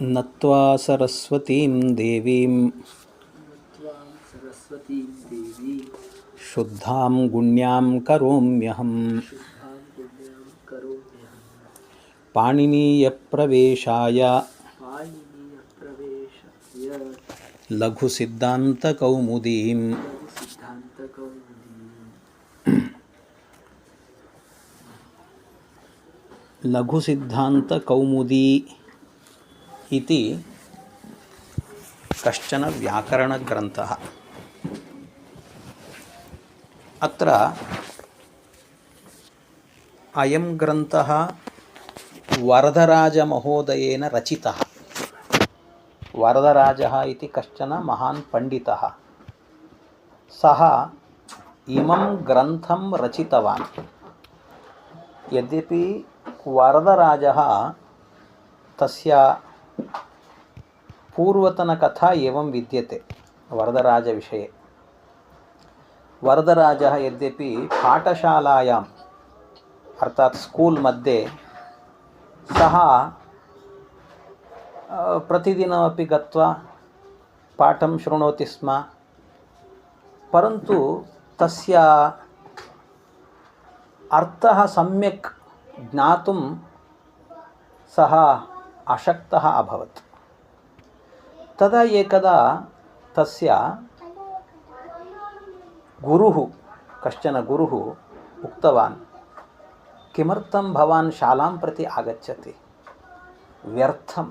नत्वा सरस्वतीं देवीं। शुद्धां गुण्यां करोम्यहं पाणिनीयप्रवेशायसिद्धान्त लघुसिद्धान्तकौमुदी। ఇది కష్టన వ్యాకరణగ్రంథ అత్ర అయం గ్రంథ వరదరాజమహోదయేన రచిత వరదరాజ ఇది కష్టన మహాన్ పండిత సహ ఇమం గ్రంథం రచితవాన్ యద్యపి వరదరాజ తస్య पूर्वतनकथा एवं विद्यते वरदराजविषये वरदराजः यद्यपि पाठशालायाम् अर्थात् स्कूल् मध्ये सः अ, प्रतिदिनमपि गत्वा पाठं शृणोति स्म परन्तु तस्य अर्थः सम्यक् ज्ञातुं सः अशक्तः अभवत् तदा एकदा तस्य गुरुः, कश्चन गुरुः उक्तवान्, किमर्थं भवान् शालां प्रति आगच्छति? व्यर्थं।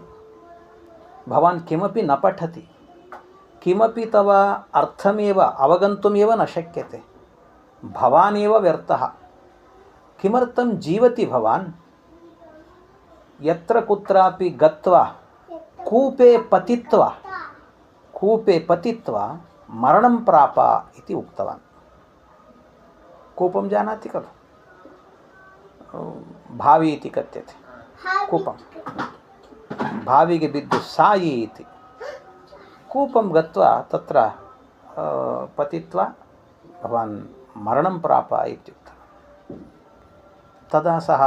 भवान् किमपि न पठति। किमपि तव अर्थमेव अवगन्तुमेव न शक्यते। भवान् एव व्यर्थः। किमर्थं जीवति भवान्? यत्र कुत्रापि गत्वा ಕೂಪೆ ಪತಿತ್ವ ಕೂಪೆ ಪತಿತ್ವ ಮರಣಂ ಪ್ರಾಪ ಇತಿ ಉಕ್ತವಾನ್ ಕೂಪಂ ಜಾನಾತಿ ಖಲು ಭಾವಿ ಇತಿ ಕಥ್ಯತೆ ಕೂಪಂ ಭಾವಿಗೆ ಬಿದ್ದು ಸಾಯಿ ಇತಿ ಕೂಪಂ ಗತ್ವ ತತ್ರ ಪತಿತ್ವ ಭವಾನ್ ಮರಣಂ ಪ್ರಾಪ ಇತ್ಯುಕ್ತ ತದಾ ಸಹ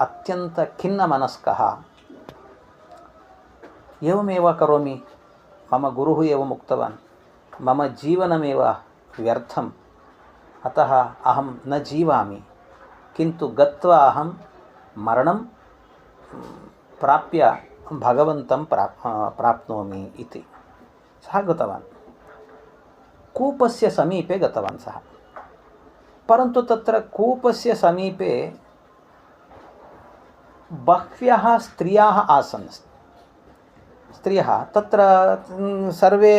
ಅತ್ಯಂತ ಖಿನ್ನ ಮನಸ್ಕಃ एवमेव करोमि। मम गुरुः एवम् उक्तवान् मम जीवनमेव व्यर्थम्। अतः अहं न जीवामि। किन्तु गत्वा अहं मरणं प्राप्य भगवन्तं प्राप् प्राप्नोमि इति। सः गतवान्। कूपस्य समीपे गतवान् सः। परन्तु तत्र कूपस्य समीपे बह्व्यः स्त्रियः आसन्। स्त्रियः तत्र सर्वे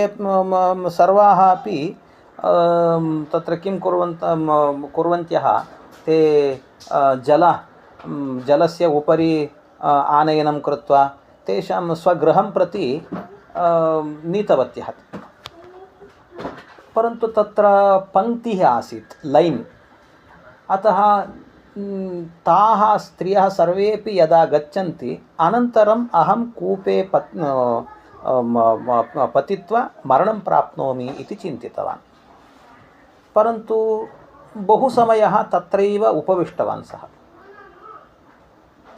सर्वाः अपि तत्र किं कुर्वन्त कुर्वन्त्यः ते जल जलस्य उपरि आनयनं कृत्वा तेषां स्वगृहं प्रति नीतवत्यः। परन्तु तत्र पङ्क्तिः आसीत् लैन्। अतः ताः स्त्रियः सर्वेपि यदा गच्छन्ति अनन्तरम् अहं कूपे पत् अ, म- म- पतित्वा मरणं प्राप्नोमि इति चिन्तितवान् परन्तु बहु समयः तत्रैव उपविष्टवान् सः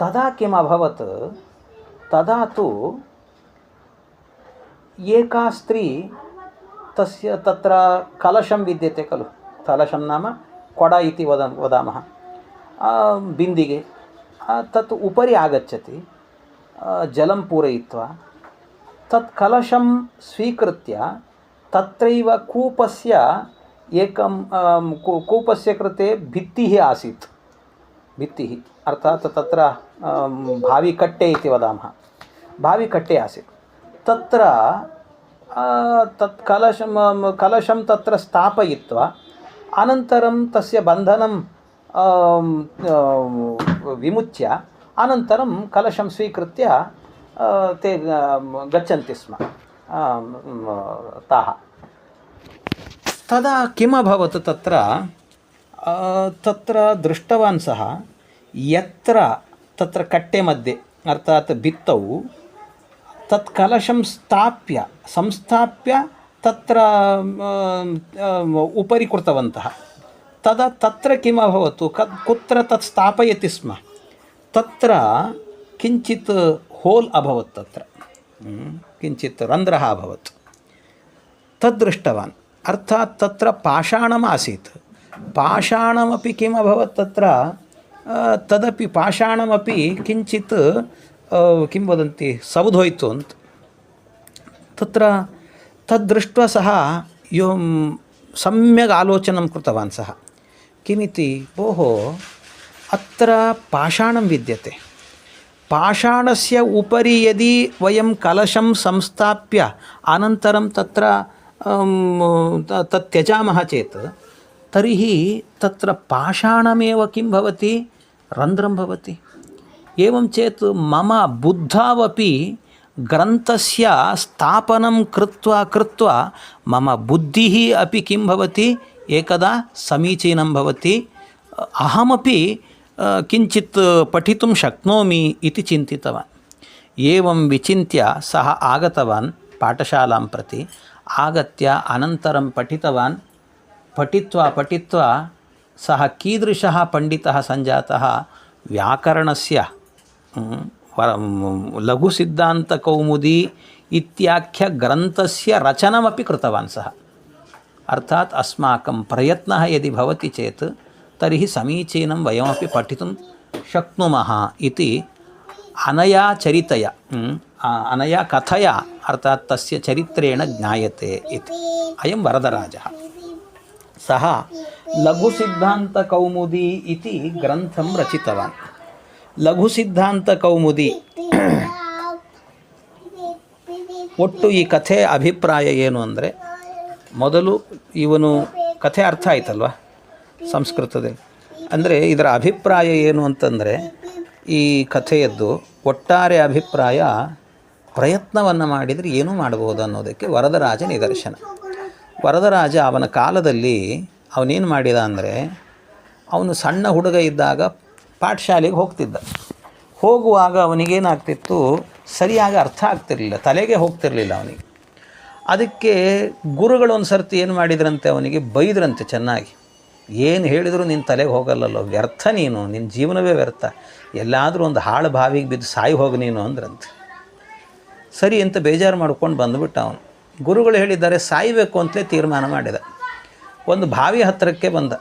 तदा किम् अभवत् तदा तु एका स्त्री तस्य तत्र कलशं विद्यते खलु कलशं नाम कोड इति वद वदामः आ, बिन्दिगे आ, तत् उपरि आगच्छति आ, जलं पूरयित्वा तत् कलशं स्वीकृत्य तत्रैव कूपस्य एकं आम्, कू कूपस्य कृते भित्तिः आसीत् भित्तिः अर्थात् तत्र आम्, भाविकट्टे इति वदामः भाविकट्टे आसीत् तत्र आ, तत् कलशं आम्, कलशं तत्र स्थापयित्वा अनन्तरं तस्य बन्धनं आम्, आम्, विमुच्य अनन्तरं कलशं स्वीकृत्य आ, ते आम्, गच्छन्ति स्म आम्, ताः तदा किम् अभवत् तत्र आ, तत्र दृष्टवान् सः यत्र तत्र कट्टे मध्ये अर्थात् भित्तौ तत् कलशं स्थाप्य संस्थाप्य तत्र अम्, अम्, उपरि कृतवन्तः तदा तत्र किम् अभवत् क कुत्र तत् स्थापयति स्म तत्र किञ्चित् होल् अभवत् तत्र हम्म, किञ्चित् रन्ध्रः अभवत् तद् दृष्टवान् अर्थात् तत्र पाषाणम् आसीत् पाषाणमपि किम् अभवत् तत्र अ, तदपि पाषाणमपि किञ्चित् अ, किं वदन्ति सवधोयितु ಅಂತ तत्र तद्दृष्ट्वा सः यो सम्यक् आलोचनं कृतवान् सः किमिति? भोः अत्र पाषाणं विद्यते। पाषाणस्य उपरि यदि वयं कलशं संस्थाप्य अनन्तरं तत्र तत् त्यजामः चेत्, तर्हि तत्र पाषाणमेव किं भवति? रन्ध्रं भवति। एवं चेत् मम बुद्धावपि ग्रन्थस्य स्थापनं कृत्वा कृत्वा मम बुद्धिः अपि किं भवति? ఏకదా సమీచీనం భవతి. అహమపి కించిత్ పఠితుం శక్నోమి ఇది చింతితవాన్. ఏవం విచింత్య సహ ఆగతవాన్ పాఠశాలాం ప్రతి. ఆగత్య అనంతరం పఠితవాన్. పఠిత్వా పఠిత్వా సహ కీదృశः పండితः సంజాతः వ్యాకరణస్య. లఘుసిద్ధాంతకౌముదీ ఇత్యాఖ్య గ్రంథస్య రచనమపి కృతవాన్ సహ. अर्थात् अस्माकं प्रयत्नः यदि भवति चेत् तर्हि समीचीनं वयमपि पठितुं शक्नुमः इति अनया चरितया म्, अ- अनया कथया अर्थात् तस्य चरित्रेण ज्ञायते इति अयं वरदराजः सः लघुसिद्धान्तकौमुदी इति ग्रन्थं रचितवान् ಲಘುಸಿದ್ಧಾಂತ ಒಟ್ಟು ಈ ಕಥೆ ಅಭಿಪ್ರಾಯ ಏನು ಅಂದರೆ ಮೊದಲು ಇವನು ಕಥೆ ಅರ್ಥ ಆಯ್ತಲ್ವ? ಸಂಸ್ಕೃತದಲ್ಲಿ. ಅಂದರೆ ಇದರ ಅಭಿಪ್ರಾಯ ಏನು ಅಂತಂದರೆ, ಈ ಕಥೆಯದ್ದು ಒಟ್ಟಾರೆ ಅಭಿಪ್ರಾಯ ಪ್ರಯತ್ನವನ್ನು ಮಾಡಿದರೆ ಏನೂ ಮಾಡಬಹುದು ಅನ್ನೋದಕ್ಕೆ ವರದರಾಜ ನಿದರ್ಶನ. ವರದರಾಜ ಅವನ ಕಾಲದಲ್ಲಿ ಅವನೇನು ಮಾಡಿದ ಅಂದರೆ, ಅವನು ಸಣ್ಣ ಹುಡುಗ ಇದ್ದಾಗ ಪಾಠಶಾಲೆಗೆ ಹೋಗ್ತಿದ್ದ. ಹೋಗುವಾಗ ಅವನಿಗೇನಾಗ್ತಿತ್ತು, ಸರಿಯಾಗಿ ಅರ್ಥ ಆಗ್ತಿರಲಿಲ್ಲ, ತಲೆಗೆ ಹೋಗ್ತಿರಲಿಲ್ಲ ಅವನಿಗೆ. ಅದಕ್ಕೆ ಗುರುಗಳು ಒಂದು ಸರ್ತಿ ಏನು ಮಾಡಿದ್ರಂತೆ ಅವನಿಗೆ? ಬೈದ್ರಂತೆ ಚೆನ್ನಾಗಿ. ಏನು ಹೇಳಿದರೂ ನಿನ್ನ ತಲೆಗೆ ಹೋಗಲ್ಲಲ್ಲೋ, ವ್ಯರ್ಥ ನೀನು ನಿನ್ನ ಜೀವನವೇ ವ್ಯರ್ಥ. ಎಲ್ಲಾದರೂ ಒಂದು ಹಾಳು ಬಾವಿಗೆ ಬಿದ್ದು ಸಾಯಿ ಹೋಗಿ ನೀನು ಅಂದ್ರಂತೆ. ಸರಿ ಅಂತ ಬೇಜಾರು ಮಾಡ್ಕೊಂಡು ಬಂದುಬಿಟ್ಟ ಅವನು. ಗುರುಗಳು ಹೇಳಿದ್ದಾರೆ, ಸಾಯಬೇಕು ಅಂತಲೇ ತೀರ್ಮಾನ ಮಾಡಿದ. ಒಂದು ಬಾವಿ ಹತ್ತಿರಕ್ಕೆ ಬಂದ.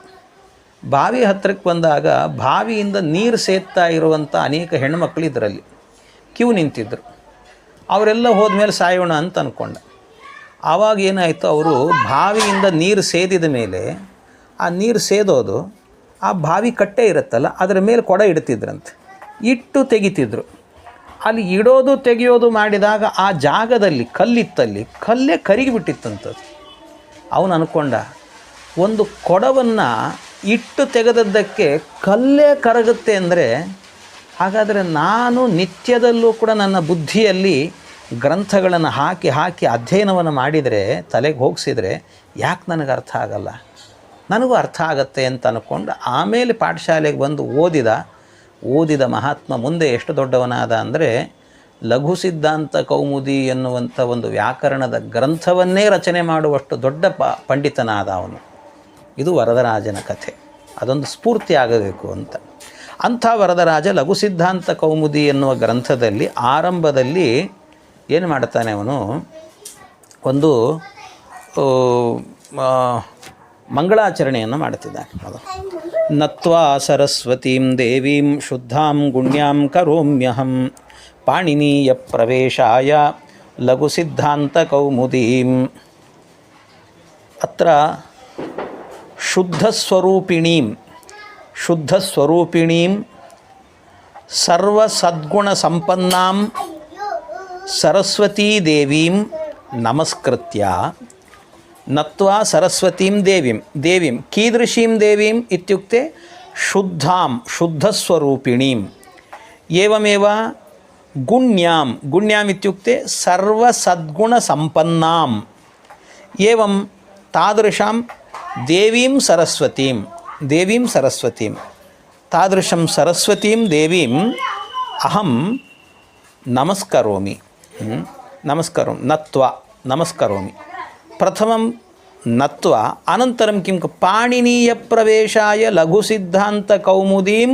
ಬಾವಿ ಹತ್ತಿರಕ್ಕೆ ಬಂದಾಗ ಬಾವಿಯಿಂದ ನೀರು ಸೇತ್ತಾ ಇರುವಂಥ ಅನೇಕ ಹೆಣ್ಮಕ್ಳು ಇದರಲ್ಲಿ. ಕ್ಯೂ ನಿಂತಿದ್ದರು ಅವರೆಲ್ಲ ಹೋದ್ಮೇಲೆ ಸಾಯೋಣ ಅಂತ ಅಂದ್ಕೊಂಡ ಆವಾಗ ಏನಾಯಿತು, ಅವರು ಬಾವಿಯಿಂದ ನೀರು ಸೇದಿದ ಮೇಲೆ, ಆ ನೀರು ಸೇದೋದು, ಆ ಬಾವಿ ಕಟ್ಟೆ ಇರುತ್ತಲ್ಲ, ಅದರ ಮೇಲೆ ಕೊಡ ಇಡ್ತಿದ್ರಂತೆ. ಇಟ್ಟು ತೆಗಿತಿದ್ರು. ಅಲ್ಲಿ ಇಡೋದು ತೆಗೆಯೋದು ಮಾಡಿದಾಗ ಆ ಜಾಗದಲ್ಲಿ, ಕಲ್ಲಿತ್ತಲ್ಲಿ, ಕಲ್ಲೇ ಕರಿಗಿಬಿಟ್ಟಿತ್ತಂಥದ್ದು ಅವನು ಅನ್ಕೊಂಡ, ಒಂದು ಕೊಡವನ್ನು ಇಟ್ಟು ತೆಗೆದದ್ದಕ್ಕೆ ಕಲ್ಲೇ ಕರಗುತ್ತೆ ಅಂದರೆ, ಹಾಗಾದರೆ ನಾನು ನಿತ್ಯದಲ್ಲೂ ಕೂಡ ನನ್ನ ಬುದ್ಧಿಯಲ್ಲಿ ಗ್ರಂಥಗಳನ್ನು ಹಾಕಿ ಹಾಕಿ ಅಧ್ಯಯನವನ್ನು ಮಾಡಿದರೆ, ತಲೆಗೆ ಹೋಗಿಸಿದರೆ ಯಾಕೆ ನನಗೆ ಅರ್ಥ ಆಗಲ್ಲ? ನನಗೂ ಅರ್ಥ ಆಗತ್ತೆ ಅಂತ ಅಂದ್ಕೊಂಡು ಆಮೇಲೆ ಪಾಠಶಾಲೆಗೆ ಬಂದು ಓದಿದ ಓದಿದ ಮಹಾತ್ಮ ಮುಂದೆ ಎಷ್ಟು ದೊಡ್ಡವನಾದ ಅಂದರೆ, ಲಘು ಸಿದ್ಧಾಂತ ಕೌಮುದಿ ಎನ್ನುವಂಥ ಒಂದು ವ್ಯಾಕರಣದ ಗ್ರಂಥವನ್ನೇ ರಚನೆ ಮಾಡುವಷ್ಟು ದೊಡ್ಡ ಪ ಪಂಡಿತನಾದ ಅವನು. ಇದು ವರದರಾಜನ ಕಥೆ. ಅದೊಂದು ಸ್ಫೂರ್ತಿ ಆಗಬೇಕು ಅಂತ. ಅಂಥ ವರದರಾಜ ಲಘು ಸಿದ್ಧಾಂತ ಕೌಮುದಿ ಎನ್ನುವ ಗ್ರಂಥದಲ್ಲಿ ಆರಂಭದಲ್ಲಿ ಏನು ಮಾಡ್ತಾನೆ ಅವನು? ಒಂದು ಆ, ಆ, ಮಂಗಳಾಚರಣೆಯನ್ನು ಮಾಡ್ತಿದ್ದಾನೆ ಅದು ನತ್ವಾ ಸರಸ್ವತೀಂ ದೇವೀಂ ಶುದ್ಧಾಂ ಗುಣ್ಯಾಂ ಕರೋಮ್ಯಹಂ ಪಾಣಿನೀಯ ಪ್ರವೇಶಾಯ ಲಘು ಸಿದ್ಧಾಂತ ಕೌಮುದೀಂ. ಅತ್ರ ಶುದ್ಧಸ್ವರೂಪಿಣೀಂ ಶುದ್ಧಸ್ವರೂಪಿಣೀಂ ಸರ್ವಸದ್ಗುಣಸಂಪನ್ನಾಂ ಸರಸ್ವತೀ ದೇವೀಂ ನಮಸ್ಕೃತ್ಯ ನತ್ವಾ ಸರಸ್ವತೀಂ ದೇವೀಂ ದೇವೀಂ ಕೀದೃಶೀಂ ದೇವೀಂ ಇತ್ಯುಕ್ತೆ ಶುದ್ಧಾಂ ಶುದ್ಧಸ್ವರೂಪಿಣೀಂ ಏವಮೇವ ಗುಣ್ಯಾಂ ಗುಣ್ಯಾಂ ಇತ್ಯುಕ್ತೆ ಸರ್ವಸದ್ಗುಣಸಂಪನ್ನಾಂ ಏವಂ ತಾದೃಶಾಂ ದೇವೀಂ ಸರಸ್ವತೀಂ ದೇವೀಂ ಸರಸ್ವತೀಂ ತಾದೃಶಂ ಸರಸ್ವತೀಂ ದೇವೀಂ ಅಹಂ ನಮಸ್ಕರೋಮಿ ಹ್ಮ್? ನಮಸ್ಕರೋ ನತ್ವ ನಮಸ್ಕರೋಮಿ ಪ್ರಥಮಂ ನತ್ವ ಅನಂತರಂ ಕಿಂ ಕ- ಪಾಣಿನೀಯ ಪ್ರವೇಶಾಯ ಲಘು ಸಿದ್ಧಾಂತ ಕೌಮುದೀಂ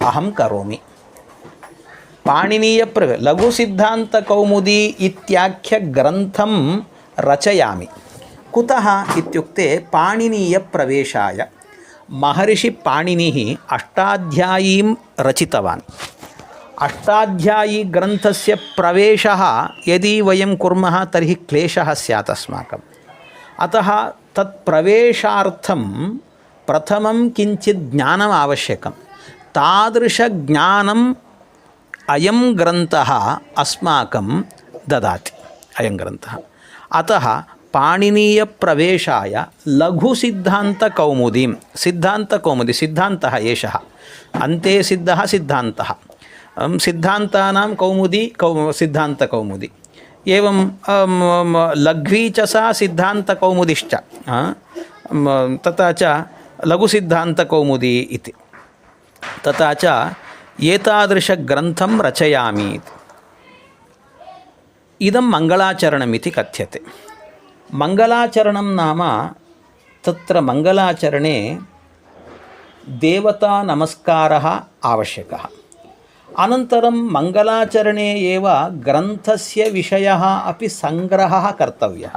ಅಹಂ ಕರೋಮಿ ಪಾಣಿನೀಯ ಪ್ರವೇ ಲಘು ಸಿದ್ಧಾಂತ ಕೌಮುದಿ ಇತ್ಯಾಖ್ಯ ಗ್ರಂಥಂ ರಚಯಾಮಿ ಕುತಃ ಇತ್ಯುಕ್ತೆ ಪಾಣಿನೀಯ అష్టాధ్యాయీ గ్రంథస్య ప్రవేశ. యది వయం కుర్మః తర్హి క్లేశः స్యాత్ అస్మాకం. అతః తత్ ప్రవేశార్థం ప్రథమం కించిత్ జ్ఞానం ఆవశ్యకం. తాదృశ జ్ఞానం అయం గ్రంథ అస్మాకం దదాతి. అయం గ్రంథ. అత పాణినీయ ప్రవేశాయ లఘు సిద్ధాంత కౌముదీం. సిద్ధాంత కౌముది సిద్ధాంత ఏష. అంతే సిద్ధ సిద్ధాంత. ಸಿದ್ಧಾಂತಾನಾಂ ಕೌಮುದಿ, ಕೌ, ಸಿದ್ಧಾಂತ ಕೌಮುದಿ. ಏವಂ ಲಘ್ವೀ ಚ ಸಹ ಸಿದ್ಧಾಂತ ಕೌಮುದಿಶ್ಚ. ತಥಾ ಲಘು ಸಿದ್ಧಾಂತ ಕೌಮುದಿ ಇತಿ. ತಥಾ ಚ ಏತಾದೃಶ ಗ್ರಂಥಂ ರಚಯಾಮಿ ಇದಂ ಮಂಗಳಾಚರಣಮಿತಿ ಕಥ್ಯತೆ. ಮಂಗಲಾಚರಣಂ ನಾಮ ತತ್ರ ಮಂಗಳಾಚರಣೆ ದೇವತಾ ನಮಸ್ಕಾರ ಅವಶ್ಯಕ. అనంతరం మంగళాచరణే ఏవ గ్రంథస్య విషయ అపి సంగ్రహ కర్తవ్య.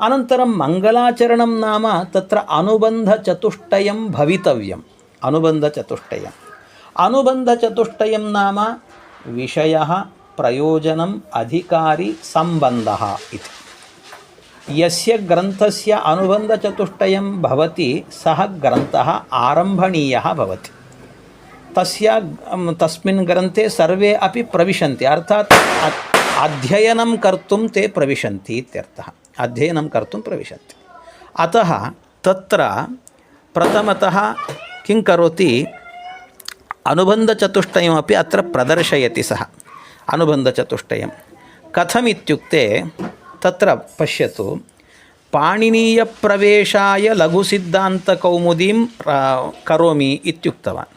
అనంతరం మంగళాచరణం నామ తత్ర అనుబంధచతుష్టయం భవితవ్యం. అనుబంధచతుష్టయం అనుబంధచతుష్టయం నామ విషయ ప్రయోజనం అధికారి సంబంధ ఇది. యస్య గ్రంథస్య అనుబంధచతుష్టయం భవతి సహ గ్రంథ ఆరంభణీయ భవతి. तस्य अं, तस्मिन् ग्रन्थे सर्वे अपि प्रविशन्ति अर्थात् अ- अध्ययनं कर्तुं ते प्रविशन्ति इत्यर्थः अध्ययनं कर्तुं प्रविशन्ति अतः तत्र प्रथमतः किं करोति अनुबन्धचतुष्टयमपि अत्र प्रदर्शयति सः अनुबन्धचतुष्टयं कथमित्युक्ते तत्र पश्यतु पाणिनीयप्रवेशाय लघुसिद्धान्तकौमुदीं आ, करोमि इत्युक्तवान्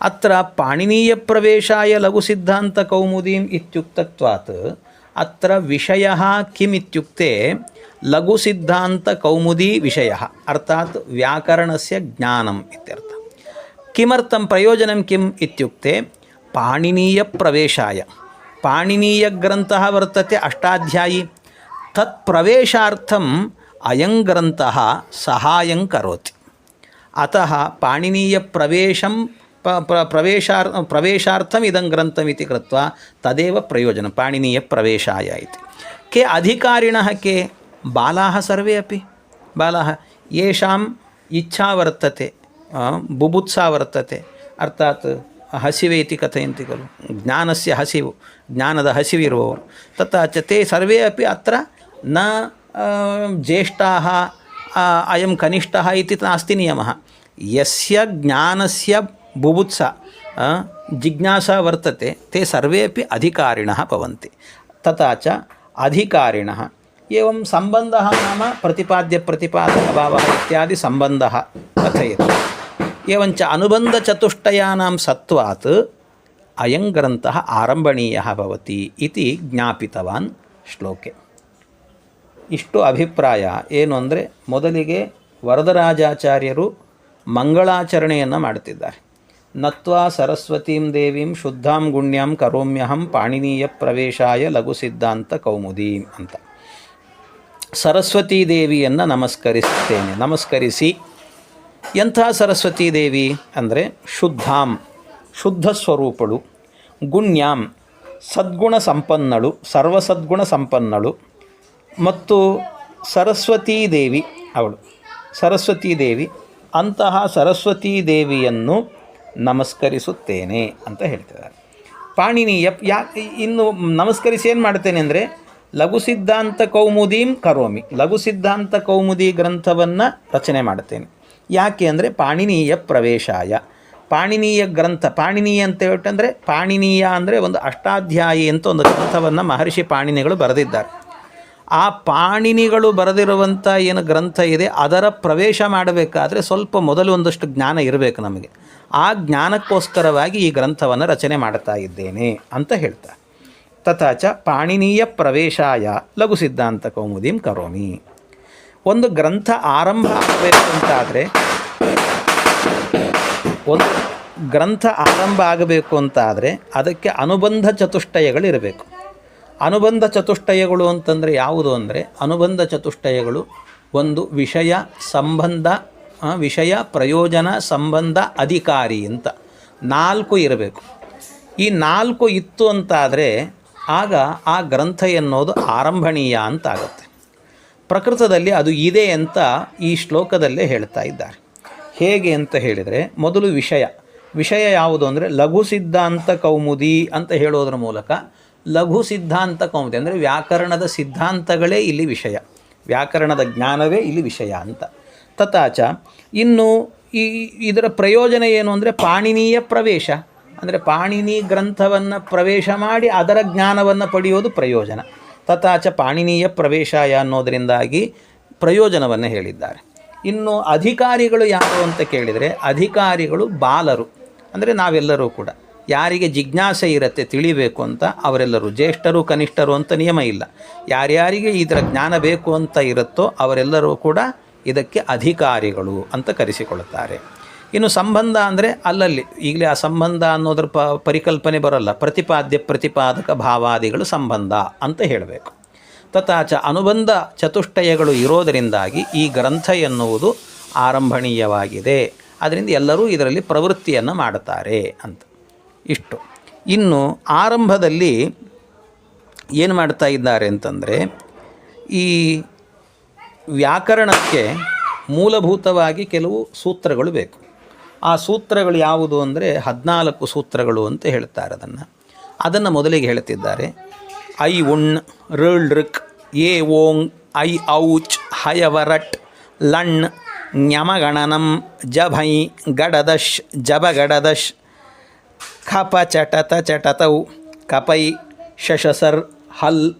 ಅತ್ರ ಪಾಣಿನೀಯ ಪ್ರವೇಶಾಯ ಲಘು ಸಿದ್ಧಾಂತ ಕೌಮುದೀಂ ಇತ್ಯುಕ್ತತ್ವಾತ್ ಅತ್ರ ವಿಷಯ ಕಿಮಿತ್ಯುಕ್ತೆ ಲಘು ಸಿದ್ಧಾಂತ ಕೌಮುದಿ ವಿಷಯ ಅರ್ಥಾತ್ ವ್ಯಾಕರಣಸ್ಯ ಜ್ಞಾನಂ ಇತ್ಯರ್ಥ ಕಿಮರ್ಥಂ ಪ್ರಯೋಜನಂ ಕಿಮ್ ಇತ್ಯುಕ್ತೆ ಪಾಣಿನೀಯ ಪ್ರವೇಶಾಯ ಪಾಣಿನೀಯ ಗ್ರಂಥಃ ವರ್ತತೆ ಅಷ್ಟಾಧ್ಯಾಯಿ ತತ್ ಪ್ರವೇಶಾರ್ಥಂ ಅಯಂ ಗ್ರಂಥಃ ಸಹಾಯಂ ಕರೋತಿ ಅತಃ ಪಾಣಿನೀಯ ಪ್ರವೇಶಂ ಪ ಪ್ರವೇಶಾರ್ ಪ್ರವೇಶಾರ್ಥಮ್ ಇದಂ ಗ್ರಂಥಮಿತಿ ಕೃತ್ವ ತದೇವ ಪ್ರಯೋಜನ ಪಾಣಿನೀಯ ಪ್ರವೇಶಾಯ ಇತಿ. ಕೆ ಅಧಿಕಾರಿಣ ಕೆ ಬಾಲಾ ಸರ್ವೇ ಅಪಿ? ಬಾಲಾಹ ಯೇಷಾಂ ಇಚ್ಛಾ ವರ್ತತೆ ಬುಭುತ್ಸಾ ವರ್ತತೆ, ಅರ್ಥಾತ್ ಹಸಿವೆ ಇತಿ ಕಥೆಯಂತಿ ಖಲು ಜ್ಞಾನಸ್ಯ ಹಸಿವು, ಜ್ಞಾನದ ಹಸಿವಿರುವವರು. ತತ್ತ ತೇ ಸರ್ವೇ ಅಪಿ ಅತ್ರ ನ ಜ್ಯೇಷ್ಠ ಅಯಂ ಕನಿಷ್ಠ ಇತಿ ನಾಸ್ತಿ ನಿಯಮಃ. ಯಸ್ಯ ಜ್ಞಾನಸ್ಯ बुभुत्सा आ, जिज्ञासा वर्तते ते सर्वे अपि अधिकारिणः भवन्ति तथा च अधिकारिणः एवं सम्बन्धः नाम प्रतिपाद्यप्रतिपादकभावः इत्यादि सम्बन्धः कथयति एवञ्च अनुबन्धचतुष्टयानां सत्त्वात् अयं ग्रन्थः आरम्भणीयः भवति इति ज्ञापितवान् ಶ್ಲೋಕೆ ಇಷ್ಟು ಅಭಿಪ್ರಾಯ ಏನು ಅಂದರೆ ಮೊದಲಿಗೆ ವರದರಾಜಾಚಾರ್ಯರು ಮಂಗಳಾಚರಣೆಯನ್ನು ಮಾಡುತ್ತಿದ್ದಾರೆ ನತ್ವಾ ಸರಸ್ವತೀಂ ದೇವೀಂ ಶುದ್ಧಾಂ ಗುಣ್ಯಾಂ ಕರೋಮ್ಯಹಂ ಪಾಣಿನೀಯ ಪ್ರವೇಶಾಯ ಲಘು ಸಿದ್ಧಾಂತ ಕೌಮುದೀಂ ಅಂತ. ಸರಸ್ವತೀ ದೇವಿಯನ್ನು ನಮಸ್ಕರಿಸುತ್ತೇನೆ ನಮಸ್ಕರಿಸಿ, ಎಂಥ ಸರಸ್ವತೀ ದೇವಿ ಅಂದರೆ ಶುದ್ಧಾಂ, ಶುದ್ಧ ಸ್ವರೂಪಳು, ಗುಣ್ಯಾಂ, ಸದ್ಗುಣ ಸಂಪನ್ನಳು, ಸರ್ವಸದ್ಗುಣ ಸಂಪನ್ನಳು ಮತ್ತು ಸರಸ್ವತೀ ದೇವಿ ಅವಳು. ಸರಸ್ವತೀ ದೇವಿ ಅಂತಹ ಸರಸ್ವತೀ ದೇವಿಯನ್ನು ನಮಸ್ಕರಿಸುತ್ತೇನೆ ಅಂತ ಹೇಳ್ತಿದ್ದಾರೆ. ಪಾಣಿನೀಯ ಯಾ, ಇನ್ನು ನಮಸ್ಕರಿಸಿ ಏನು ಮಾಡ್ತೇನೆ ಅಂದರೆ, ಲಘು ಸಿದ್ಧಾಂತ ಕೌಮುದೀಂ ಕರೋಮಿ. ಲಘು ಸಿದ್ಧಾಂತ ಕೌಮುದಿ ಗ್ರಂಥವನ್ನು ರಚನೆ ಮಾಡ್ತೇನೆ ಯಾಕೆ ಅಂದರೆ, ಪಾಣಿನೀಯ ಪ್ರವೇಶಾಯ. ಪಾಣಿನೀಯ ಗ್ರಂಥ ಪಾಣಿನೀಯ ಅಂತ ಹೇಳ್ತಂದರೆ ಪಾಣಿನೀಯ ಅಂದರೆ ಒಂದು ಅಷ್ಟಾಧ್ಯಾಯಿ ಅಂತ ಒಂದು ಗ್ರಂಥವನ್ನು ಮಹರ್ಷಿ ಪಾಣಿನಿಗಳು ಬರೆದಿದ್ದಾರೆ. ಆ ಪಾಣಿನಿಗಳು ಬರೆದಿರುವಂಥ ಏನು ಗ್ರಂಥ ಇದೆ, ಅದರ ಪ್ರವೇಶ ಮಾಡಬೇಕಾದ್ರೆ ಸ್ವಲ್ಪ ಮೊದಲು ಒಂದಷ್ಟು ಜ್ಞಾನ ಇರಬೇಕು ನಮಗೆ. ಆ ಜ್ಞಾನಕ್ಕೋಸ್ಕರವಾಗಿ ಈ ಗ್ರಂಥವನ್ನು ರಚನೆ ಮಾಡ್ತಾ ಇದ್ದೇನೆ ಅಂತ ಹೇಳ್ತಾ. ತಥಾಚ ಪಾಣಿನೀಯ ಪ್ರವೇಶಾಯ ಲಘು ಸಿದ್ಧಾಂತ ಕೌಮುದೀಂ ಕರೋಮಿ. ಒಂದು ಗ್ರಂಥ ಆರಂಭ ಆಗಬೇಕು ಅಂತಾದರೆ, ಒಂದು ಗ್ರಂಥ ಆರಂಭ ಆಗಬೇಕು ಅಂತಾದರೆ ಅದಕ್ಕೆ ಅನುಬಂಧ ಚತುಷ್ಟಯಗಳಿರಬೇಕು ಅನುಬಂಧ ಚತುಷ್ಟಯಗಳು ಅಂತಂದರೆ ಯಾವುದು ಅಂದರೆ, ಅನುಬಂಧ ಚತುಷ್ಟಯಗಳು ಒಂದು ವಿಷಯ, ಸಂಬಂಧ ವಿಷಯ ಪ್ರಯೋಜನ ಸಂಬಂಧ ಅಧಿಕಾರಿ ಅಂತ. ನಾಲ್ಕು ಇರಬೇಕು. ಈ ನಾಲ್ಕು ಇತ್ತು ಅಂತಾದರೆ ಆಗ ಆ ಗ್ರಂಥ ಎನ್ನುವುದು ಆರಂಭಣೀಯ ಅಂತಾಗುತ್ತೆ. ಪ್ರಕೃತದಲ್ಲಿ ಅದು ಇದೆ ಅಂತ ಈ ಶ್ಲೋಕದಲ್ಲೇ ಹೇಳ್ತಾ ಇದ್ದಾರೆ. ಹೇಗೆ ಅಂತ ಹೇಳಿದರೆ ಮೊದಲು ವಿಷಯ. ವಿಷಯ ಯಾವುದು ಅಂದರೆ ಲಘು ಸಿದ್ಧಾಂತ ಕೌಮುದಿ ಅಂತ ಹೇಳೋದ್ರ ಮೂಲಕ ಲಘು ಸಿದ್ಧಾಂತ ಕೌಮುದಿ ಅಂದರೆ ವ್ಯಾಕರಣದ ಸಿದ್ಧಾಂತಗಳೇ ಇಲ್ಲಿ ವಿಷಯ. ವ್ಯಾಕರಣದ ಜ್ಞಾನವೇ ಇಲ್ಲಿ ವಿಷಯ ಅಂತ. ತಥಾಚ. ಇನ್ನು ಈ ಇದರ ಪ್ರಯೋಜನ ಏನು ಅಂದರೆ ಪಾಣಿನೀಯ ಪ್ರವೇಶ. ಅಂದರೆ ಪಾಣಿನಿ ಗ್ರಂಥವನ್ನು ಪ್ರವೇಶ ಮಾಡಿ ಅದರ ಜ್ಞಾನವನ್ನು ಪಡೆಯೋದು ಪ್ರಯೋಜನ. ತಥಾಚ ಪಾಣಿನೀಯ ಪ್ರವೇಶಾಯ ಅನ್ನೋದರಿಂದಾಗಿ ಪ್ರಯೋಜನವನ್ನು ಹೇಳಿದ್ದಾರೆ. ಇನ್ನು ಅಧಿಕಾರಿಗಳು ಯಾರು ಅಂತ ಕೇಳಿದರೆ ಅಧಿಕಾರಿಗಳು ಬಾಲರು. ಅಂದರೆ ನಾವೆಲ್ಲರೂ ಕೂಡ. ಯಾರಿಗೆ ಜಿಜ್ಞಾಸೆ ಇರುತ್ತೆ ತಿಳಿಬೇಕು ಅಂತ ಅವರೆಲ್ಲರೂ. ಜ್ಯೇಷ್ಠರು, ಕನಿಷ್ಠರು ಅಂತ ನಿಯಮ ಇಲ್ಲ. ಯಾರ್ಯಾರಿಗೆ ಇದರ ಜ್ಞಾನ ಬೇಕು ಅಂತ ಇರುತ್ತೋ ಅವರೆಲ್ಲರೂ ಕೂಡ ಇದಕ್ಕೆ ಅಧಿಕಾರಿಗಳು ಅಂತ ಕರೆಸಿಕೊಳ್ಳುತ್ತಾರೆ. ಇನ್ನು ಸಂಬಂಧ ಅಂದರೆ ಅಲ್ಲಲ್ಲಿ, ಈಗಲೇ ಆ ಸಂಬಂಧ ಅನ್ನೋದ್ರ ಪ, ಪರಿಕಲ್ಪನೆ ಬರೋಲ್ಲ. ಪ್ರತಿಪಾದ್ಯ, ಪ್ರತಿಪಾದಕ, ಭಾವಾದಿಗಳು ಸಂಬಂಧ ಅಂತ ಹೇಳಬೇಕು. ತಥಾಚ ಅನುಬಂಧ ಚತುಷ್ಟಯಗಳು ಇರೋದರಿಂದಾಗಿ ಈ ಗ್ರಂಥ ಎನ್ನುವುದು ಆರಂಭಣೀಯವಾಗಿದೆ. ಅದರಿಂದ ಎಲ್ಲರೂ ಇದರಲ್ಲಿ ಪ್ರವೃತ್ತಿಯನ್ನು ಮಾಡುತ್ತಾರೆ ಅಂತ. ಇಷ್ಟು. ಇನ್ನು ಆರಂಭದಲ್ಲಿ ಏನು ಮಾಡ್ತಾ ಇದ್ದಾರೆ ಅಂತಂದರೆ, ಈ ವ್ಯಾಕರಣಕ್ಕೆ ಮೂಲಭೂತವಾಗಿ ಕೆಲವು ಸೂತ್ರಗಳು ಬೇಕು. ಆ ಸೂತ್ರಗಳು ಯಾವುದು ಅಂದರೆ ಹದಿನಾಲ್ಕು ಸೂತ್ರಗಳು ಅಂತ ಹೇಳ್ತಾರೆ ಅದನ್ನು. ಅದನ್ನು ಮೊದಲಿಗೆ ಹೇಳ್ತಿದ್ದಾರೆ. ಐ ಉಣ್ ಋಳ್ ಋಕ್ ಎ ಓಂಗ್, ಐ ಔಚ್, ಹಯವರಟ್, ಲಣ್, ನ್ಯಮಗಣನಂ, ಜಭೈ, ಗಡದಶ್, ಜಬಗಡದಶ್ ಖಪ ಚಟತ ಚಟತೌ ಕಪೈ, ಶಶಸರ್, ಹಲ್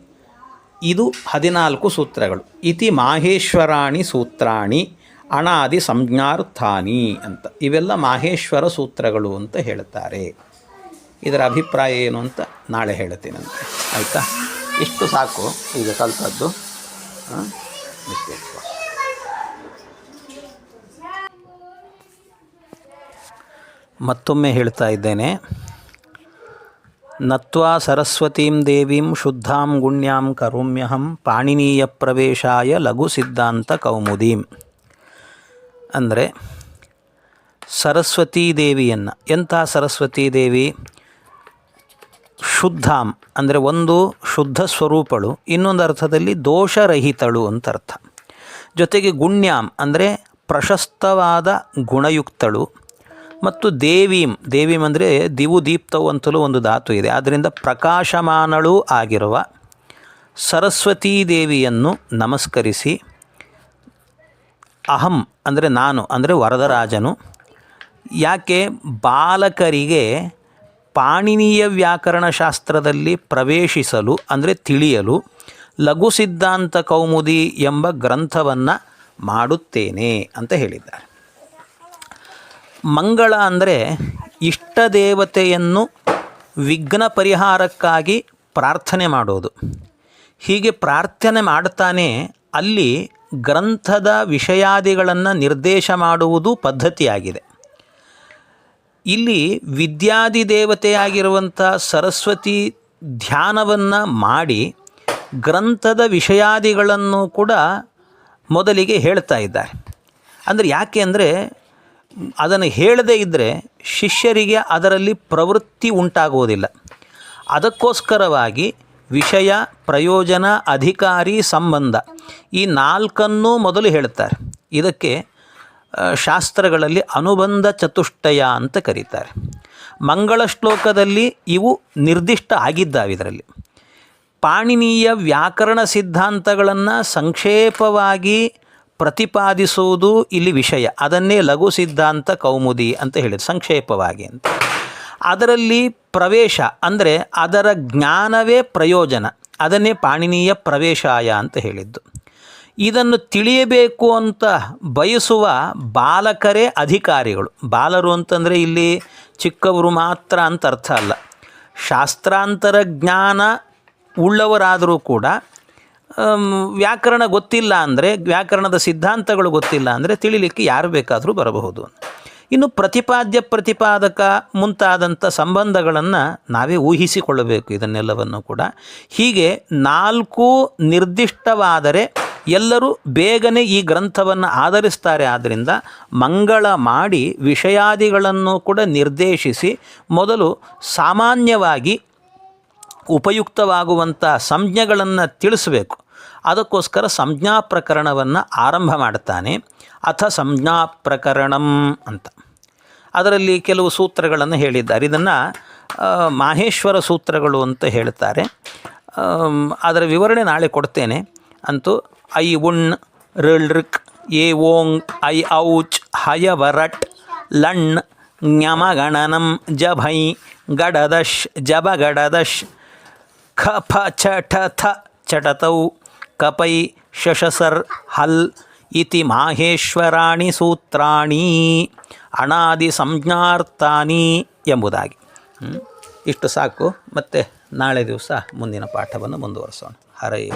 ಇದು ಹದಿನಾಲ್ಕು ಸೂತ್ರಗಳು. ಇತಿ ಮಾಹೇಶ್ವರಾಣಿ ಸೂತ್ರಾಣಿ, ಅಣಾದಿ ಸಂಜ್ಞಾರ್ಥಾನಿ ಅಂತ. ಇವೆಲ್ಲ ಮಾಹೇಶ್ವರ ಸೂತ್ರಗಳು ಅಂತ ಹೇಳ್ತಾರೆ. ಇದರ ಅಭಿಪ್ರಾಯ ಏನು ಅಂತ ನಾಳೆ ಹೇಳ್ತೀನಂತೆ ಆಯಿತಾ? ಇಷ್ಟು ಸಾಕು. ಈಗ ಕಲ್ತದ್ದು. ಮತ್ತೊಮ್ಮೆ ಹೇಳ್ತಾ ಇದ್ದೇನೆ. ನತ್ವಾ ಸರಸ್ವತೀಂ ದೇವೀಂ ಶುದ್ಧಾಂ ಗುಣ್ಯಾಂ ಕರೋಮ್ಯಹಂ ಪಾಣಿನೀಯ ಪ್ರವೇಶಾಯ ಲಘು ಸಿದ್ಧಾಂತ ಕೌಮುದೀಂ ಅಂದರೆ ಸರಸ್ವತೀ ದೇವಿಯನ್ನು ಎಂಥ ಸರಸ್ವತೀ ದೇವಿ ಶುದ್ಧಾಂ ಅಂದರೆ ಒಂದು ಶುದ್ಧ ಸ್ವರೂಪಳು, ಇನ್ನೊಂದು ಅರ್ಥದಲ್ಲಿ ದೋಷರಹಿತಳು ಅಂತ ಅರ್ಥ. ಜೊತೆಗೆ ಗುಣ್ಯಾಂ, ಅಂದರೆ ಪ್ರಶಸ್ತವಾದ ಗುಣಯುಕ್ತಳು. ಮತ್ತು ದೇವೀಂ ದೇವೀಂ ಅಂದರೆ ದಿವು ದೀಪ್ತವು ಅಂತಲೂ ಒಂದು ಧಾತು ಇದೆ. ಆದ್ದರಿಂದ ಪ್ರಕಾಶಮಾನಳೂ ಆಗಿರುವ ಸರಸ್ವತೀ ದೇವಿಯನ್ನು ನಮಸ್ಕರಿಸಿ, ಅಹಂ ಅಂದರೆ ನಾನು ಅಂದರೆ ವರದರಾಜನು, ಯಾಕೆ ಬಾಲಕರಿಗೆ ಪಾಣಿನೀಯ ವ್ಯಾಕರಣಶಾಸ್ತ್ರದಲ್ಲಿ ಪ್ರವೇಶಿಸಲು ಅಂದರೆ ತಿಳಿಯಲು ಲಘು ಸಿದ್ಧಾಂತ ಕೌಮುದಿ ಎಂಬ ಗ್ರಂಥವನ್ನು ಮಾಡುತ್ತೇನೆ ಅಂತ ಹೇಳಿದ್ದಾರೆ. ಮಂಗಳ ಅಂದರೆ ಇಷ್ಟ ದೇವತೆಯನ್ನು ವಿಘ್ನ ಪರಿಹಾರಕ್ಕಾಗಿ ಪ್ರಾರ್ಥನೆ ಮಾಡೋದು. ಹೀಗೆ ಪ್ರಾರ್ಥನೆ ಮಾಡ್ತಾನೆ ಅಲ್ಲಿ ಗ್ರಂಥದ ವಿಷಯಾದಿಗಳನ್ನು ನಿರ್ದೇಶ ಮಾಡುವುದು ಪದ್ಧತಿಯಾಗಿದೆ. ಇಲ್ಲಿ ವಿದ್ಯಾದಿ ದೇವತೆಯಾಗಿರುವಂಥ ಸರಸ್ವತಿ ಧ್ಯಾನವನ್ನು ಮಾಡಿ ಗ್ರಂಥದ ವಿಷಯಾದಿಗಳನ್ನು ಕೂಡ ಮೊದಲಿಗೆ ಹೇಳ್ತಾ ಇದ್ದಾರೆ. ಅಂದರೆ ಯಾಕೆ ಅಂದರೆ ಅದನ್ನು ಹೇಳದೇ ಇದ್ದರೆ ಶಿಷ್ಯರಿಗೆ ಅದರಲ್ಲಿ ಪ್ರವೃತ್ತಿ ಉಂಟಾಗುವುದಿಲ್ಲ. ಅದಕ್ಕೋಸ್ಕರವಾಗಿ ವಿಷಯ, ಪ್ರಯೋಜನ, ಅಧಿಕಾರಿ, ಸಂಬಂಧ ಈ ನಾಲ್ಕನ್ನೂ ಮೊದಲು ಹೇಳ್ತಾರೆ ಇದಕ್ಕೆ ಶಾಸ್ತ್ರಗಳಲ್ಲಿ ಅನುಬಂಧ ಚತುಷ್ಟಯ ಅಂತ ಕರೀತಾರೆ. ಮಂಗಳ ಶ್ಲೋಕದಲ್ಲಿ ಇವು ನಿರ್ದಿಷ್ಟ ಆಗಿದ್ದಾವೆ ಇದರಲ್ಲಿ. ಪಾಣಿನೀಯ ವ್ಯಾಕರಣ ಸಿದ್ಧಾಂತಗಳನ್ನು ಸಂಕ್ಷೇಪವಾಗಿ ಪ್ರತಿಪಾದಿಸುವುದು ಇಲ್ಲಿ ವಿಷಯ. ಅದನ್ನೇ ಲಘು ಸಿದ್ಧಾಂತ ಕೌಮುದಿ ಅಂತ ಹೇಳಿದ್ರು, ಸಂಕ್ಷೇಪವಾಗಿ ಅಂತ. ಅದರಲ್ಲಿ ಪ್ರವೇಶ ಅಂದರೆ ಅದರ ಜ್ಞಾನವೇ ಪ್ರಯೋಜನ. ಅದನ್ನೇ ಪಾಣಿನೀಯ ಪ್ರವೇಶಾಯ ಅಂತ ಹೇಳಿದ್ದು. ಇದನ್ನು ತಿಳಿಯಬೇಕು ಅಂತ ಬಯಸುವ ಬಾಲಕರೇ ಅಧಿಕಾರಿಗಳು. ಬಾಲರು ಅಂತಂದರೆ ಇಲ್ಲಿ ಚಿಕ್ಕವರು ಮಾತ್ರ ಅಂತ ಅರ್ಥ ಅಲ್ಲ. ಶಾಸ್ತ್ರಾಂತರ ಜ್ಞಾನ ಉಳ್ಳವರಾದರೂ ಕೂಡ ವ್ಯಾಕರಣ ಗೊತ್ತಿಲ್ಲ ಅಂದರೆ, ವ್ಯಾಕರಣದ ಸಿದ್ಧಾಂತಗಳು ಗೊತ್ತಿಲ್ಲ ಅಂದರೆ ತಿಳಿಲಿಕ್ಕೆ ಯಾರು ಬೇಕಾದರೂ ಬರಬಹುದು. ಇನ್ನು ಪ್ರತಿಪಾದ್ಯ ಪ್ರತಿಪಾದಕ ಮುಂತಾದಂಥ ಸಂಬಂಧಗಳನ್ನು ನಾವೇ ಊಹಿಸಿಕೊಳ್ಳಬೇಕು ಇದನ್ನೆಲ್ಲವನ್ನು ಕೂಡ. ಹೀಗೆ ನಾಲ್ಕು ನಿರ್ದಿಷ್ಟವಾದರೆ ಎಲ್ಲರೂ ಬೇಗನೆ ಈ ಗ್ರಂಥವನ್ನು ಆಧರಿಸ್ತಾರೆ. ಆದ್ದರಿಂದ ಮಂಗಳ ಮಾಡಿ ವಿಷಯಾದಿಗಳನ್ನು ಕೂಡ ನಿರ್ದೇಶಿಸಿ ಮೊದಲು ಸಾಮಾನ್ಯವಾಗಿ ಉಪಯುಕ್ತವಾಗುವಂಥ ಸಂಜ್ಞೆಗಳನ್ನು ತಿಳಿಸಬೇಕು. ಅದಕ್ಕೋಸ್ಕರ ಸಂಜ್ಞಾ ಪ್ರಕರಣವನ್ನು ಆರಂಭ ಮಾಡ್ತಾನೆ ಅಥ ಸಂಜ್ಞಾ ಪ್ರಕರಣಂ ಅಂತ. ಅದರಲ್ಲಿ ಕೆಲವು ಸೂತ್ರಗಳನ್ನು ಹೇಳಿದ್ದಾರೆ. ಇದನ್ನು ಮಾಹೇಶ್ವರ ಸೂತ್ರಗಳು ಅಂತ ಹೇಳ್ತಾರೆ. ಅದರ ವಿವರಣೆ ನಾಳೆ ಕೊಡ್ತೇನೆ. ಅಂತೂ, ಐ ಉಣ್ ರಿಕ್, ಎ ಓಂಗ್, ಐ ಔಚ್ ಹಯವರಟ್ ಲಣ್ ಜ್ಞಮಗಣನಂ ಜಭೈ, ಗಡದಶ್ ಜಬಗಡದಶ್ ಖ ಫ ಚ ಥ ಚಟತೌ ಕಪೈ ಶಶಸರ್ ಹಲ್ ಇತಿ ಮಾಹೇಶ್ವರಾಣಿ ಸೂತ್ರಾಣಿ ಅಣಾದಿ ಸಂಜ್ಞಾರ್ಥಾನಿ ಎಂಬುದಾಗಿ. ಇಷ್ಟು ಸಾಕು. ಮತ್ತೆ ನಾಳೆ ದಿವಸ ಮುಂದಿನ ಪಾಠವನ್ನು ಮುಂದುವರಿಸೋಣ. ಹರೇ